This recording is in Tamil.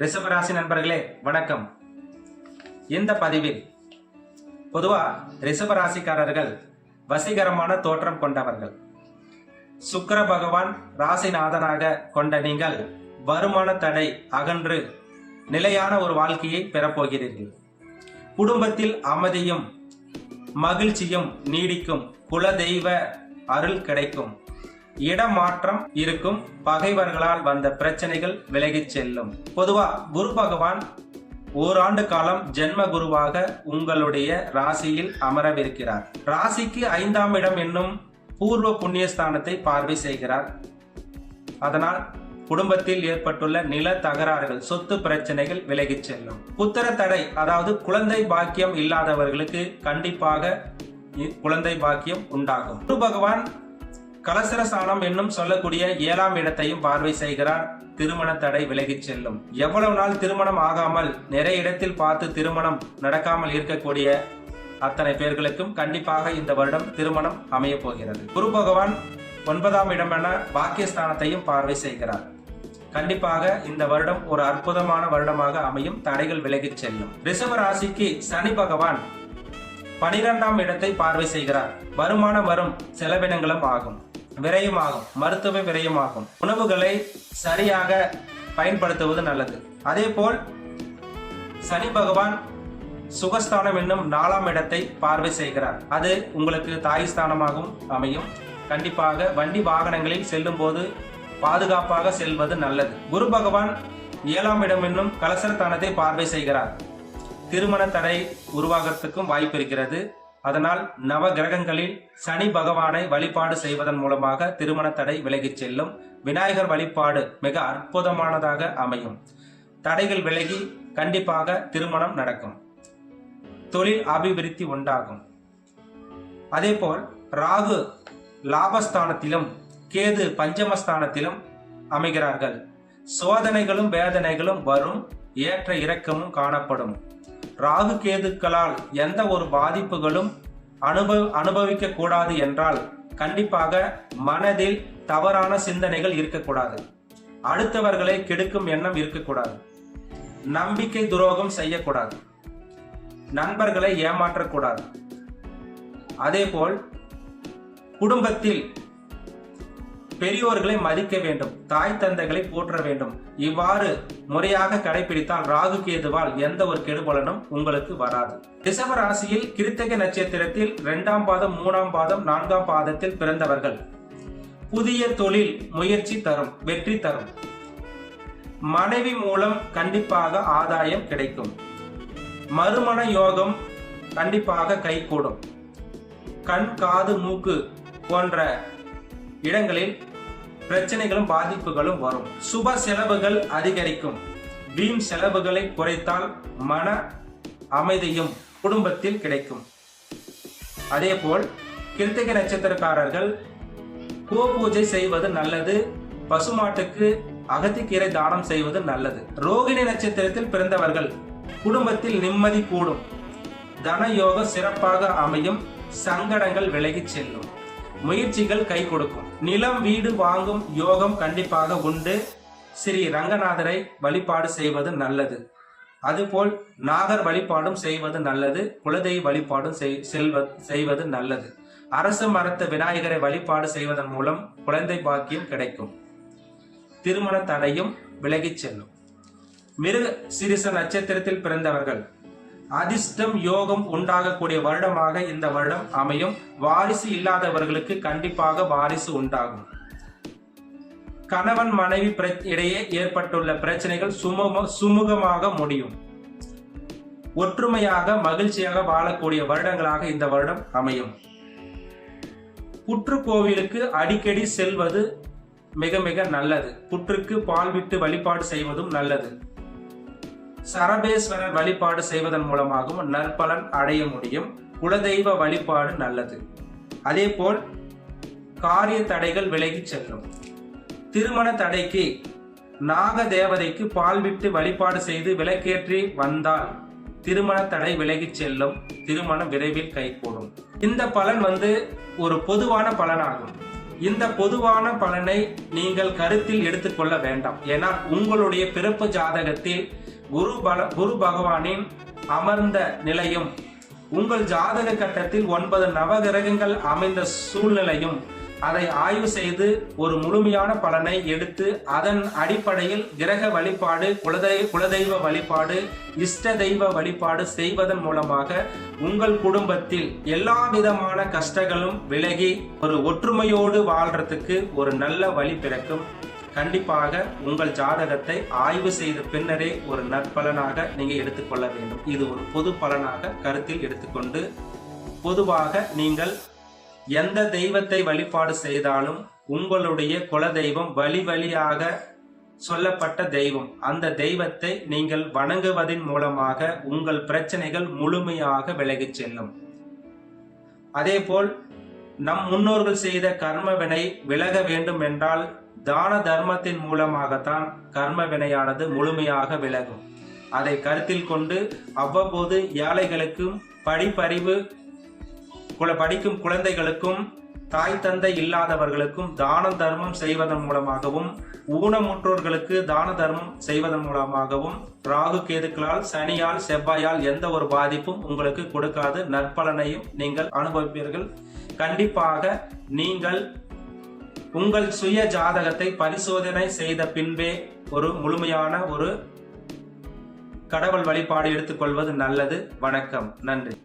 ரிஷபராசி நண்பர்களே வணக்கம். இந்த பதிவில் பொதுவா ரிஷபராசிக்காரர்கள் வசீகரமான தோற்றம் கொண்டவர்கள். சுக்கர பகவான் ராசிநாதனாக கொண்ட நீங்கள் வருமான தடை அகன்று நிலையான ஒரு வாழ்க்கையை பெறப்போகிறீர்கள். குடும்பத்தில் அமைதியும் மகிழ்ச்சியும் நீடிக்கும் குலதெய்வ அருள் கிடைக்கும். இடமாற்றம் இருக்கும் பகைவர்களால் வந்த பிரச்சனைகள் விலகிச் செல்லும். பொதுவா குரு பகவான் ஓராண்டு காலம் ஜென்ம குருவாக உங்களுடைய ராசியில் அமரவிருக்கிறார். ராசிக்கு ஐந்தாம் இடம் என்னும் பூர்வ புண்ணியஸ்தானத்தை பார்வை செய்கிறார். அதனால் குடும்பத்தில் ஏற்பட்டுள்ள நில தகராறுகள் சொத்து பிரச்சனைகள் விலகிச் செல்லும். புத்திர தடை அதாவது குழந்தை பாக்கியம் இல்லாதவர்களுக்கு கண்டிப்பாக இ- குழந்தை பாக்கியம் உண்டாகும். குரு பகவான் கலசர சாணம் என்னும் சொல்லக்கூடிய ஏழாம் இடத்தையும் பார்வை செய்கிறார். திருமண தடை விலகிச் செல்லும். எவ்வளவு நாள் திருமணம் ஆகாமல் நிறைய இடத்தில் பார்த்து திருமணம் நடக்காமல் இருக்கக்கூடிய அத்தனை பேர்களுக்கும் கண்டிப்பாக இந்த வருடம் திருமணம் அமைய போகிறது. குரு பகவான் ஒன்பதாம் இடமென பாக்கியஸ்தானத்தையும் பார்வை செய்கிறார். கண்டிப்பாக இந்த வருடம் ஒரு அற்புதமான வருடமாக அமையும். தடைகள் விலகிச் செல்லும். ரிஷப ராசிக்கு சனி பகவான் பனிரெண்டாம் இடத்தை பார்வை செய்கிறார். வருமானம் வரும் செலவினங்களும் ஆகும். விரயமாகும். மருத்துவ விரயமாகும். உணவுகளை சரியாக பயன்படுத்துவது நல்லது. அதே போல் சனி பகவான் சுகஸ்தானம் என்னும் நாலாம் இடத்தை பார்வை செய்கிறார். அது உங்களுக்கு தாய் ஸ்தானமாகவும் அமையும். கண்டிப்பாக வண்டி வாகனங்களில் செல்லும் போது பாதுகாப்பாக செல்வது நல்லது. குரு பகவான் ஏழாம் இடம் என்னும் கலசரத்தானத்தை பார்வை செய்கிறார். திருமண தடை உருவாகத்துக்கும் வாய்ப்பு இருக்கிறது. அதனால் நவ கிரகங்களில் சனி பகவானை வழிபாடு செய்வதன் மூலமாக திருமண தடை விலகிச் செல்லும். விநாயகர் வழிபாடு மிக அற்புதமானதாக அமையும். தடைகள் விலகி கண்டிப்பாக திருமணம் நடக்கும். தொழில் அபிவிருத்தி உண்டாகும். அதேபோல் ராகு லாபஸ்தானத்திலும் கேது பஞ்சமஸ்தானத்திலும் அமைகிறார்கள். சோதனைகளும் வேதனைகளும் வரும். ஏற்ற இறக்கமும் காணப்படும். ராகு கேதுக்களால் எந்த ஒரு பாதிப்புகளும் அனுபவ அனுபவிக்க கூடாது என்றால் கண்டிப்பாக மனதில் தவறான சிந்தனைகள் இருக்கக்கூடாது. அடுத்தவர்களை கெடுக்கும் எண்ணம் இருக்கக்கூடாது. நம்பிக்கை துரோகம் செய்யக்கூடாது. நண்பர்களை ஏமாற்றக்கூடாது. அதேபோல் குடும்பத்தில் பெரியோர்களை மதிக்க வேண்டும் தாய் தந்தைகளை போற்ற வேண்டும். இவ்வாறு முறையாக கடைபிடித்தால் ராகு கேதுவால் எந்த ஒரு கெடுபலனும் உங்களுக்கு வராது. ரிஷப ராசியில் கிருத்திகை நட்சத்திரத்தில் இரண்டாம் பாதம் மூணாம் பாதம் நான்காம் பாதத்தில் பிறந்தவர்கள். புதிய தொழில் முயற்சி தரும் வெற்றி தரும். மனைவி மூலம் கண்டிப்பாக ஆதாயம் கிடைக்கும். மறுமண யோகம் கண்டிப்பாக கைகூடும். கண் காது மூக்கு போன்ற இடங்களில் பிரச்சனைகளும் பாதிப்புகளும் வரும். சுப செலவுகள் அதிகரிக்கும். வீண் செலவுகளை குறைத்தால் மன அமைதியும் குடும்பத்தில் கிடைக்கும். அதேபோல் கிருத்திகை நட்சத்திரக்காரர்கள் கோ பூஜை செய்வது நல்லது பசுமாட்டுக்கு அகத்திக்கீரை தானம் செய்வது நல்லது. ரோகிணி நட்சத்திரத்தில் பிறந்தவர்கள் குடும்பத்தில் நிம்மதி கூடும். தன யோகம் சிறப்பாக அமையும். சங்கடங்கள் விலகிச் செல்லும். முயற்சிகள் கை கொடுக்கும். நிலம் வீடு வாங்கும் யோகம் கண்டிப்பாக உண்டு. ஸ்ரீ ரங்கநாதரை வழிபாடு செய்வது நல்லது. அதுபோல் நாகர் வழிபாடும் செய்வது நல்லது. குலதெய்வ வழிபாடும் செய்- செல்வ செய்வது நல்லது. அரசு மரத்த விநாயகரை வழிபாடு செய்வதன் மூலம் குழந்தை பாக்கியம் கிடைக்கும். திருமண தடையும் விலகிச் செல்லும். மிருக சிறிச நட்சத்திரத்தில் பிறந்தவர்கள் அதிர்ஷ்டம் யோகம் உண்டாகக்கூடிய வருடமாக இந்த வருடம் அமையும். வாரிசு இல்லாதவர்களுக்கு கண்டிப்பாக வாரிசு உண்டாகும். கணவன் மனைவி பிர- இடையே ஏற்பட்டுள்ள பிரச்சனைகள் சுமூக சுமூகமாக முடியும். ஒற்றுமையாக மகிழ்ச்சியாக வாழக்கூடிய வருடங்களாக இந்த வருடம் அமையும். புற்று கோவிலுக்கு அடிக்கடி செல்வது மிக மிக நல்லது. புற்றுக்கு பால் விட்டு வழிபாடு செய்வதும் நல்லது. சரபேஸ்வரர் வழிபாடு செய்வதன் மூலமாகவும் நற்பலன் அடைய முடியும். குலதெய்வ வழிபாடு நல்லது. அதேபோல் காரிய தடைகள் விலகிச் செல்லும். திருமண தடைக்கு நாக தேவதைக்கு பால் விட்டு வழிபாடு செய்து விளக்கேற்றி வந்தால் திருமண தடை விலகிச் செல்லும். திருமணம் விரைவில் கைகூடும். இந்த பலன் வந்து ஒரு பொதுவான பலனாகும். இந்த பொதுவான பலனை நீங்கள் கருத்தில் எடுத்துக்கொள்ள வேண்டாம். ஏன்னா உங்களுடைய பிறப்பு ஜாதகத்தில் குரு பல குரு பகவானின் அமர்ந்த நிலையும் உங்கள் ஜாதக கட்டத்தில் ஒன்பது நவகிரகங்கள் அமைந்த சூழ்நிலையும் அதை ஆய்வு செய்து ஒரு முழுமையான பலனை எடுத்து அதன் அடிப்படையில் கிரக வழிபாடு குலதெய் குலதெய்வ வழிபாடு இஷ்ட தெய்வ வழிபாடு செய்வதன் மூலமாக உங்கள் குடும்பத்தில் எல்லா விதமான கஷ்டங்களும் விலகி ஒரு ஒற்றுமையோடு வாழ்றதுக்கு ஒரு நல்ல வழி பிறக்கும். கண்டிப்பாக உங்கள் ஜாதகத்தை ஆய்வு செய்த பின்னரே ஒரு நற்பலனாக நீங்க எடுத்துக்கொள்ள வேண்டும். இது ஒரு பொது பலனாக கருத்தில் எடுத்துக்கொண்டு பொதுவாக நீங்கள் எந்த தெய்வத்தை வழிபாடு செய்தாலும் உங்களுடைய குல தெய்வம் வழி வழியாக சொல்லப்பட்ட தெய்வம். அந்த தெய்வத்தை நீங்கள் வணங்குவதன் மூலமாக உங்கள் பிரச்சனைகள் முழுமையாக விலகிச் செல்லும். அதேபோல் நம் முன்னோர்கள் செய்த கர்மவினை விலக வேண்டும் என்றால் தான தர்மத்தின் மூலமாகத்தான் கர்ம வினையானது முழுமையாக விலகும். அதை கருத்தில் கொண்டு அவ்வப்போது ஏழைகளுக்கும் படிப்பறிவு குல படிக்கும் குழந்தைகளுக்கும் தாய் தந்தை இல்லாதவர்களுக்கும் தான தர்மம் செய்வதன் மூலமாகவும் ஊனமுற்றோர்களுக்கு தான தர்மம் செய்வதன் மூலமாகவும் ராகு கேதுக்களால் சனியால் செவ்வாயால் எந்த ஒரு பாதிப்பும் உங்களுக்கு கொடுக்காது. நற்பலனையும் நீங்கள் அனுபவிப்பீர்கள். கண்டிப்பாக நீங்கள் உங்கள் சுய ஜாதகத்தை பரிசோதனை செய்த பின்பே ஒரு முழுமையான ஒரு கடவுள் வழிபாடு எடுத்துக்கொள்வது நல்லது. வணக்கம். நன்றி.